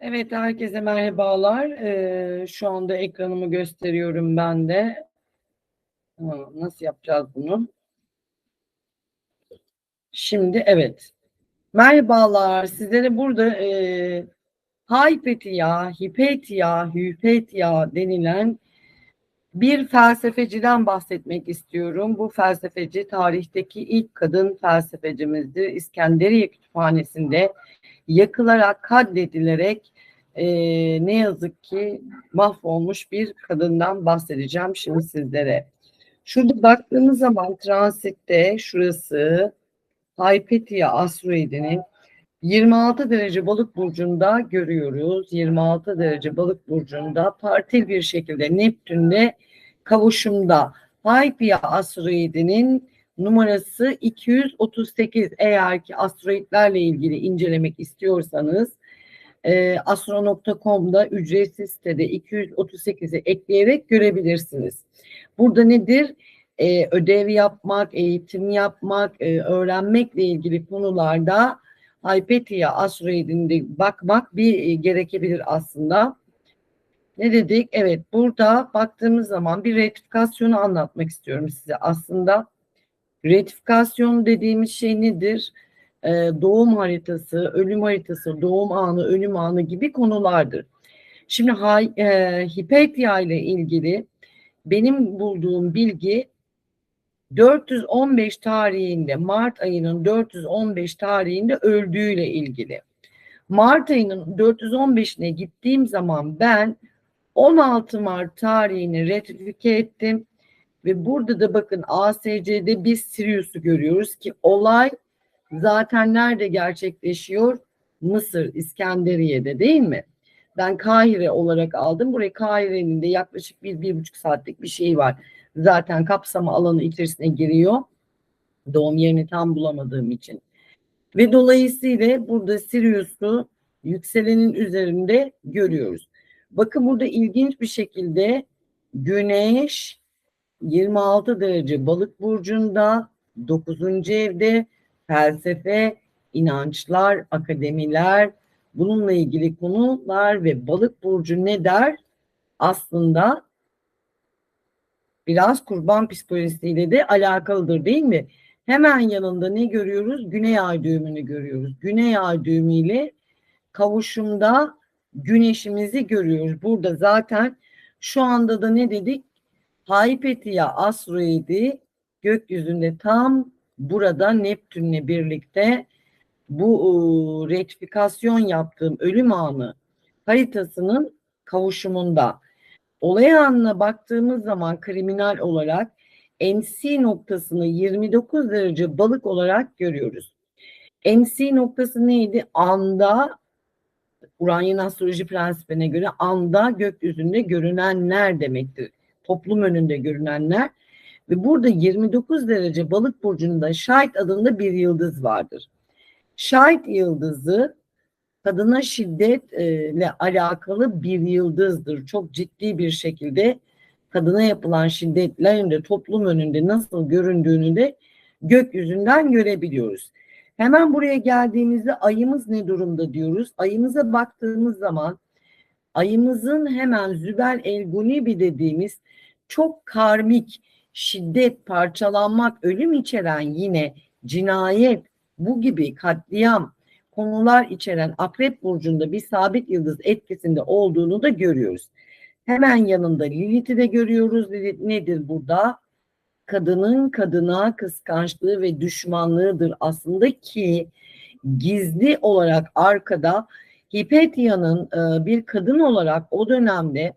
Evet, herkese merhabalar. Ee, şu anda ekranımı gösteriyorum ben de. Nasıl yapacağız bunu? Şimdi evet. Merhabalar. Sizlere burada e, Hypatia, Hipatia, Hypatia denilen bir felsefeciden bahsetmek istiyorum. Bu felsefeci tarihteki ilk kadın felsefecimizdir. İskenderiye Kütüphanesi'nde yakılarak, katledilerek e, ne yazık ki mahvolmuş bir kadından bahsedeceğim şimdi sizlere. Şurada baktığımız zaman transitte şurası Hypatia asteroidinin 26 derece balık burcunda görüyoruz. 26 derece balık burcunda partil bir şekilde Neptün'le kavuşumda. Hypatia asteroidinin numarası 238 eğer ki asteroidlerle ilgili incelemek istiyorsanız e, astro.com'da ücretsiz sitede 238'i ekleyerek görebilirsiniz. Burada nedir? E, ödev yapmak, eğitim yapmak, e, öğrenmekle ilgili konularda Hypatia asteroidinde bakmak bir e, gerekebilir aslında. Ne dedik? Evet burada baktığımız zaman bir retifikasyonu anlatmak istiyorum size. Aslında retifikasyon dediğimiz şey nedir? Ee, doğum haritası, ölüm haritası, doğum anı, ölüm anı gibi konulardır. Şimdi e, Hipatia ile ilgili benim bulduğum bilgi 415 tarihinde Mart ayının 415 tarihinde öldüğüyle ilgili. Mart ayının 415'ine gittiğim zaman ben 16 Mart tarihini retrifike ettim ve burada da bakın ASC'de biz Sirius'u görüyoruz ki olay zaten nerede gerçekleşiyor? Mısır, İskenderiye'de değil mi? Ben Kahire olarak aldım. Buraya Kahire'nin de yaklaşık bir, bir buçuk saatlik bir şey var. Zaten kapsama alanı içerisine giriyor. Doğum yerini tam bulamadığım için. Ve dolayısıyla burada Sirius'u yükselenin üzerinde görüyoruz. Bakın burada ilginç bir şekilde Güneş 26 derece balık burcunda 9. evde felsefe, inançlar, akademiler, bununla ilgili konular ve balık burcu ne der? Aslında biraz kurban psikolojisiyle de alakalıdır değil mi? Hemen yanında ne görüyoruz? Güney ay düğümünü görüyoruz. Güney ay düğümüyle kavuşumda güneşimizi görüyoruz. Burada zaten şu anda da ne dedik? Hypatia asteroidi gökyüzünde tam burada Neptün'le birlikte bu e, rektifikasyon yaptığım ölüm anı haritasının kavuşumunda. Olay anına baktığımız zaman kriminal olarak NC noktasını 29 derece balık olarak görüyoruz. NC noktası neydi? Anda Uranya'nın astroloji prensibine göre anda gökyüzünde görünenler demektir. Toplum önünde görünenler. Ve burada 29 derece balık burcunda Şahit adında bir yıldız vardır. Şahit yıldızı kadına şiddetle alakalı bir yıldızdır. Çok ciddi bir şekilde kadına yapılan şiddetlerin de toplum önünde nasıl göründüğünü de gökyüzünden görebiliyoruz. Hemen buraya geldiğimizde ayımız ne durumda diyoruz. Ayımıza baktığımız zaman ayımızın hemen Zübel Elgunibi dediğimiz çok karmik, şiddet, parçalanmak, ölüm içeren yine cinayet, bu gibi katliam konular içeren Akrep Burcu'nda bir sabit yıldız etkisinde olduğunu da görüyoruz. Hemen yanında Lilith'i de görüyoruz. Lilith nedir burada? kadının kadına kıskançlığı ve düşmanlığıdır aslında ki gizli olarak arkada Hipetia'nın e, bir kadın olarak o dönemde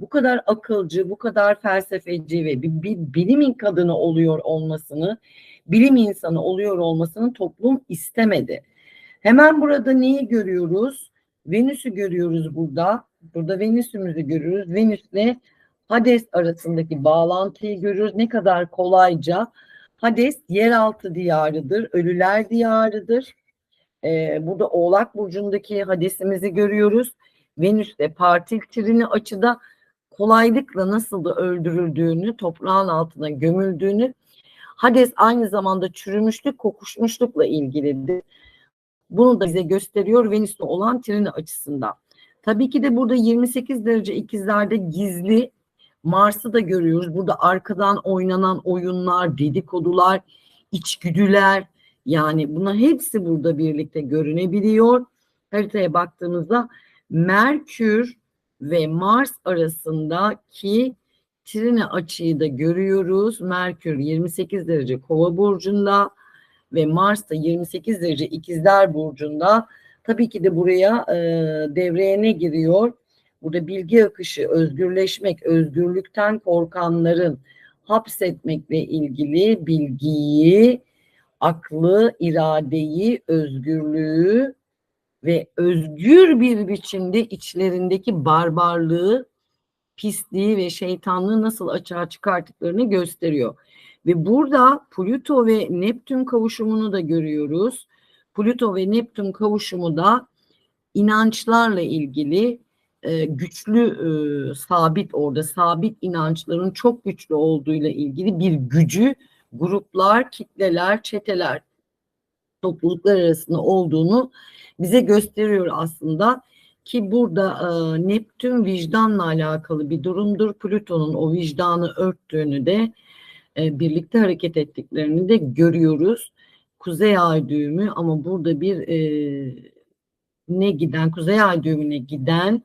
bu kadar akılcı, bu kadar felsefeci ve bir, bir bilimin kadını oluyor olmasını, bilim insanı oluyor olmasını toplum istemedi. Hemen burada neyi görüyoruz? Venüs'ü görüyoruz burada. Burada Venüs'ümüzü görüyoruz. Venüs'le Hades arasındaki bağlantıyı görürüz. Ne kadar kolayca Hades yeraltı diyarıdır, ölüler diyarıdır. Ee, burada Oğlak Burcu'ndaki Hades'imizi görüyoruz. Venüs'te partil trini açıda kolaylıkla nasıl da öldürüldüğünü, toprağın altına gömüldüğünü, Hades aynı zamanda çürümüşlük, kokuşmuşlukla ilgilidir. Bunu da bize gösteriyor Venüs'te olan trini açısından. Tabii ki de burada 28 derece ikizlerde gizli Mars'ı da görüyoruz. Burada arkadan oynanan oyunlar, dedikodular, içgüdüler yani bunlar hepsi burada birlikte görünebiliyor. Haritaya baktığımızda Merkür ve Mars arasındaki trine açıyı da görüyoruz. Merkür 28 derece kova burcunda ve Mars da 28 derece ikizler burcunda. Tabii ki de buraya e, devreye ne giriyor? Burada bilgi akışı, özgürleşmek, özgürlükten korkanların hapsetmekle ilgili bilgiyi, aklı, iradeyi, özgürlüğü ve özgür bir biçimde içlerindeki barbarlığı, pisliği ve şeytanlığı nasıl açığa çıkarttıklarını gösteriyor. Ve burada Plüto ve Neptün kavuşumunu da görüyoruz. Plüto ve Neptün kavuşumu da inançlarla ilgili e, güçlü e, sabit orada sabit inançların çok güçlü olduğuyla ilgili bir gücü gruplar, kitleler, çeteler, topluluklar arasında olduğunu bize gösteriyor aslında ki burada e, Neptün vicdanla alakalı bir durumdur. Plüton'un o vicdanı örttüğünü de e, birlikte hareket ettiklerini de görüyoruz. Kuzey ay düğümü ama burada bir e, ne giden, kuzey ay düğümüne giden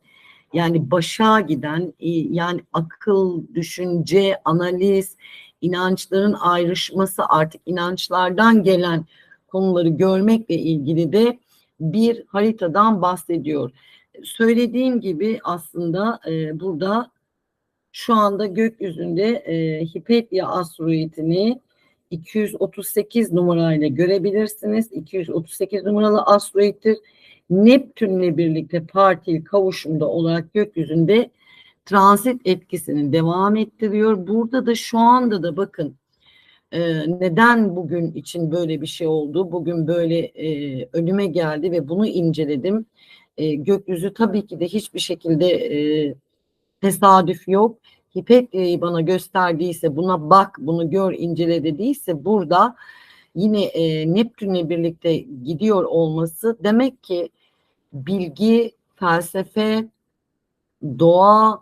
yani başa giden e, yani akıl, düşünce, analiz, inançların ayrışması artık inançlardan gelen konuları görmekle ilgili de bir haritadan bahsediyor. Söylediğim gibi aslında e, burada şu anda gökyüzünde e, Hipetya asteroidini 238 numarayla görebilirsiniz. 238 numaralı asteroiddir. Neptünle birlikte partil kavuşumda olarak gökyüzünde transit etkisini devam ettiriyor. Burada da şu anda da bakın e, neden bugün için böyle bir şey oldu? Bugün böyle e, önüme geldi ve bunu inceledim. E, gökyüzü tabii ki de hiçbir şekilde e, tesadüf yok. Hipetya'yı bana gösterdiyse buna bak bunu gör incele dediyse burada yine e, Neptün'le birlikte gidiyor olması demek ki bilgi, felsefe, doğa,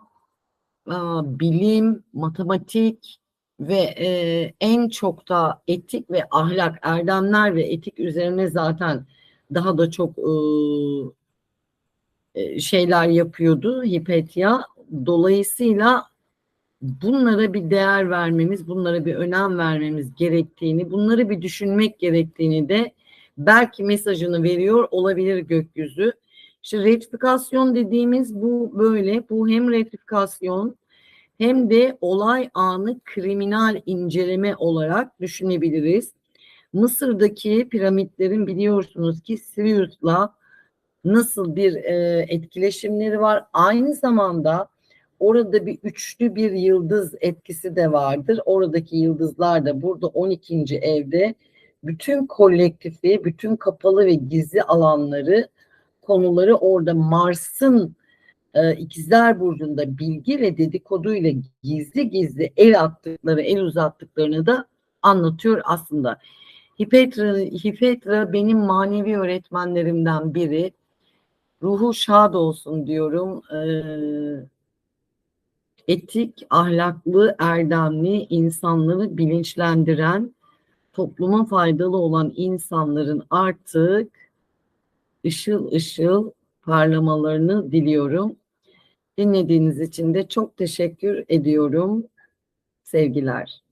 e, bilim, matematik ve e, en çok da etik ve ahlak, erdemler ve etik üzerine zaten daha da çok e, e şeyler yapıyordu Hipetya. Dolayısıyla bunlara bir değer vermemiz, bunlara bir önem vermemiz gerektiğini, bunları bir düşünmek gerektiğini de belki mesajını veriyor olabilir gökyüzü. İşte rektifikasyon dediğimiz bu böyle. Bu hem rektifikasyon hem de olay anı kriminal inceleme olarak düşünebiliriz. Mısır'daki piramitlerin biliyorsunuz ki Sirius'la nasıl bir e, etkileşimleri var. Aynı zamanda orada bir üçlü bir yıldız etkisi de vardır. Oradaki yıldızlar da burada 12. evde bütün kolektifi, bütün kapalı ve gizli alanları, konuları orada Mars'ın e, İkizler Burcu'nda bilgi ve dedikoduyla gizli gizli el attıkları, el uzattıklarını da anlatıyor aslında. Hipetra, Hipetra benim manevi öğretmenlerimden biri. Ruhu şad olsun diyorum. Ee, etik, ahlaklı, erdemli, insanları bilinçlendiren, topluma faydalı olan insanların artık ışıl ışıl parlamalarını diliyorum. Dinlediğiniz için de çok teşekkür ediyorum. Sevgiler.